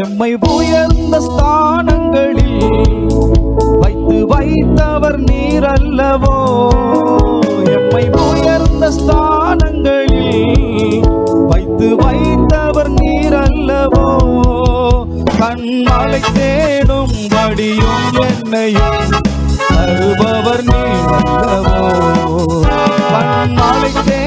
எம்மை உயர்ந்த ஸ்தானங்களில் வைத்து வைத்தவர் நீர் அல்லவோ கண்மலை தேடும் படியும் என்னையும் தருபவர் நீ அல்லவோ கண்மலை தே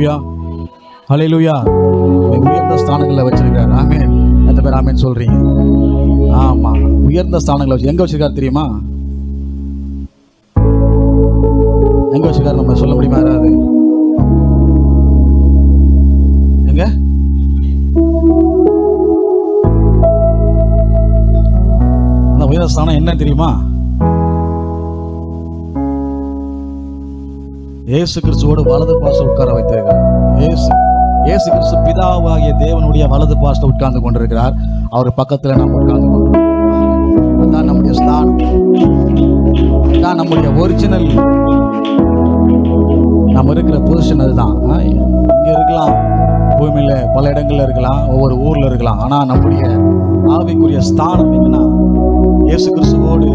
ஹalleluya. ஹalleluya. உயர்ந்த ஸ்தானங்களில் வச்சிருக்காரு ஆமென். எத்தனை பேர் ஆமென் சொல்றீங்க? ஆமா. உயர்ந்த ஸ்தானங்களை வச்சு எங்க வச்சிருக்காரு தெரியுமா? எங்க வச்சிருக்காரு நம்ம சொல்ல முடியுமா? யாராவது? எங்க? அந்த உயர்ந்த ஸ்தானம் என்ன தெரியுமா? இயேசு கிறிஸ்துவோட வலது பாசம் உட்கார வைத்திருக்கிறார். இயேசு இயேசு கிறிஸ்து பிதாவாகிய தேவனுடைய வலது பாசத்தை உட்கார்ந்து கொண்டிருக்கிறார். அவர் பக்கத்துல நாம் உட்கார்ந்து கொண்டிருக்கிறோம். அதான் நம்முடைய ஸ்தானம். அதான் நம்முடைய ஒரிஜினல் நம்ம இருக்கிற பொசிஷன் அதுதான். இங்கே இங்க இருக்கலாம். பூமியில பல இடங்கள்ல இருக்கலாம் ஒவ்வொரு ஊர்ல இருக்கலாம். ஆனா நம்முடைய ஆவிக்குரிய ஸ்தானம் என்னன்னா இயேசு கிறிஸ்துவோடு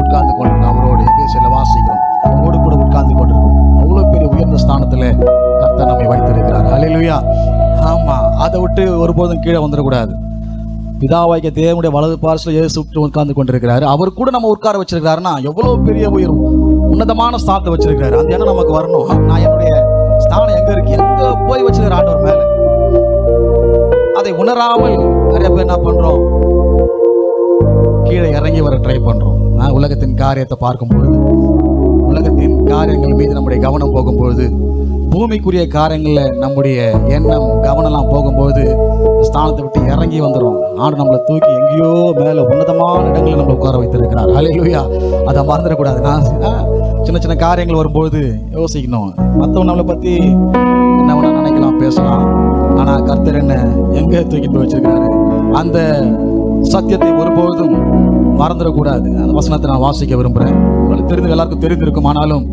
உட்கார்ந்து கொண்டிருக்கிறோம் அவரோடு பேசல வாசிக்கிறோம். அவரோடு கூட உட்கார்ந்து உயர்ந்த கர்த்தர் நம்மை வைத்திருக்கிறார். அலையிலுயா ஆமா அதை விட்டு ஒருபோதும் கீழே வந்துடக்கூடாது. பிதாவாய்க்க தேவனுடைய வலது பார்சல் ஏசு விட்டு உட்கார்ந்து கொண்டிருக்கிறாரு. அவர் கூட நம்ம உட்கார வச்சிருக்கிறாருன்னா எவ்வளவு பெரிய உயரம் உன்னதமான ஸ்தானத்தை வச்சிருக்கிறாரு. அந்த எண்ணம் நமக்கு வரணும். நான் என்னுடைய ஸ்தானம் எங்க இருக்கு? எங்கே போய் வச்சிருக்கிற ஆண்டவர் மேல? அதை உணராமல் நிறைய பேர் என்ன பண்றோம்? கீழே இறங்கி வர ட்ரை பண்றோம். நான் உலகத்தின் காரியத்தை பார்க்கும் பொழுது உலகத்தின் காரியங்கள் மீது நம்முடைய கவனம் போகும்பொழுது பூமிக்குரிய காரியங்களில் நம்முடைய எண்ணம் கவனம்லாம் போகும்போது ஸ்தானத்தை விட்டு இறங்கி வந்துடும் ஆண்டு நம்மளை தூக்கி எங்கேயோ மேலே உன்னதமான இடங்களில் நம்மளை உட்கார வைத்திருக்கிறார். அலையிலுயா அதை மறந்துடக்கூடாது. நான் சின்ன சின்ன காரியங்கள் வரும்போது யோசிக்கணும். மற்றவங்க நம்மளை பற்றி என்ன வேணால் நினைக்கலாம் பேசலாம். ஆனால் கர்த்தர் என்ன எங்கே தூக்கி போய் வச்சிருக்கிறாரு? அந்த சத்தியத்தை ஒருபோதும் மறந்துடக்கூடாது. அந்த வசனத்தை நான் வாசிக்க விரும்புகிறேன் உங்களுக்கு தெரிந்து எல்லாருக்கும் தெரிந்திருக்கும். ஆனாலும்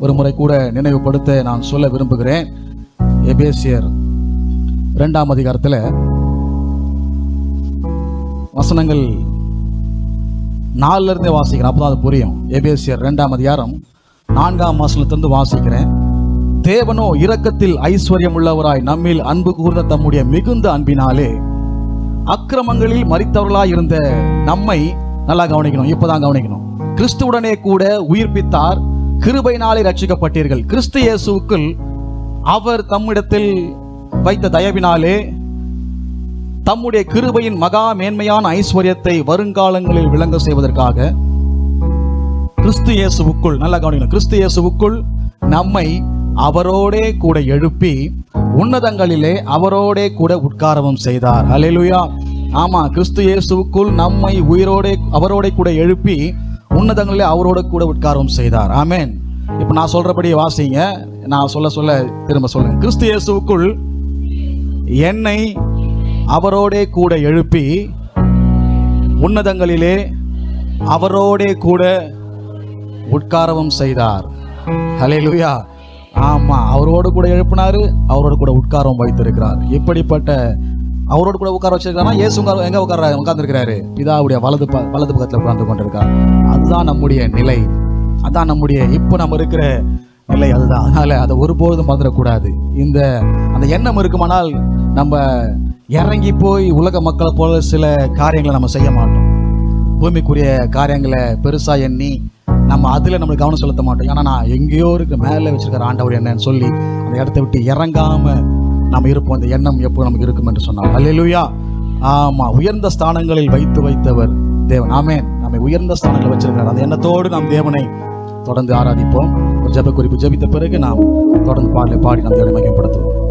ஒரு முறை கூட நினைவுபடுத்த நான் சொல்ல விரும்புகிறேன். எபேசியர் இரண்டாம் அதிகாரத்தில் வசனங்கள் நாலுல இருந்தே வாசிக்கிறேன். அப்பதான் அது புரியும். எபேசியர் இரண்டாம் அதிகாரம் நான்காம் வசனத்திலிருந்து வாசிக்கிறேன். தேவனோ இரக்கத்தில் ஐஸ்வர்யம் உள்ளவராய் நம்மில் அன்பு கூர்ந்த தம்முடைய மிகுந்த அன்பினாலே அக்கிரமங்களில் மறித்தவர்களாய் இருந்த நம்மை நல்லா கவனிக்கணும். இப்பதான் கவனிக்கணும். கிறிஸ்துவுடனே கூட உயிர்ப்பித்தார். கிருபையினாலே ரட்சிக்கப்பட்டீர்கள் கிறிஸ்து இயேசுக்குள் அவர் தம்மிடத்தில் வைத்த தயவினாலே தம்முடைய கிருபையின் மகா மேன்மையான ஐஸ்வர்யத்தை வருங்காலங்களில் விளங்க செய்வதற்காக கிறிஸ்து இயேசுவுக்குள் நல்லா கவனிக்கணும். கிறிஸ்து இயேசுவுக்குள் நம்மை அவரோடே கூட எழுப்பி உன்னதங்களிலே அவரோடே கூட உட்காரவும் செய்தார். அல்லேலூயா ஆமா கிறிஸ்து இயேசுக்குள் நம்மை உயிரோடே அவரோடே கூட எழுப்பி உன்னதங்களிலே அவரோட கூட உட்காரவும் செய்தார். ஆமேன் இப்போ நான் சொல்றபடி வாசிங்க. நான் சொல்ல சொல்ல திரும்ப சொல்லுங்க கிறிஸ்து இயேசுக்குள் என்னை அவரோடே கூட எழுப்பி உன்னதங்களிலே அவரோடே கூட உட்காரவும் செய்தார். ஹalleluya ஆமா அவரோடு கூட எழுப்பினாரு அவரோடு கூட உட்காரம் வைத்திருக்கிறார். இப்படிப்பட்ட அவரோடு கூட உட்கார வச்சிருக்காருன்னா ஏசு உட்கார எங்க உட்கார உட்கார்ந்துருக்கிறாரு? பிதாவுடைய வலது ப- வலது பக்கத்தில் உட்கார்ந்து கொண்டிருக்கார். அதுதான் நம்முடைய நிலை. அதான் நம்முடைய இப்போ நம்ம இருக்கிற நிலை அதுதான். அதனால அதை ஒருபோதும் மறந்துடக்கூடாது. இந்த அந்த எண்ணம் இருக்குமானால் நம்ம இறங்கி போய் உலக மக்களை போல சில காரியங்களை நம்ம செய்ய மாட்டோம். பூமிக்குரிய காரியங்களை பெருசா எண்ணி நம்ம அதில் நம்ம கவனம் செலுத்த மாட்டோம். ஏன்னா நான் எங்கேயோ இருக்க மேலே வச்சிருக்கிற ஆண்டவர் என்னன்னு சொல்லி அந்த இடத்த விட்டு இறங்காம நம்ம இருப்போம். அந்த எண்ணம் எப்போ நமக்கு இருக்கும் என்று சொன்னார். அல்லா ஆமா உயர்ந்த ஸ்தானங்களில் வைத்து வைத்தவர் தேவன். ஆமே நம்ம நம்மை உயர்ந்த ஸ்தானங்களில் வச்சிருக்கிறார். அந்த எண்ணத்தோடு நாம் தேவனை தொடர்ந்து ஆராதிப்போம். ஒரு ஜப குறிப்பு ஜெபித்த பிறகு நாம் தொடர்ந்து பாடலை பாடி நாம் தேவனை மையப்படுத்துவோம்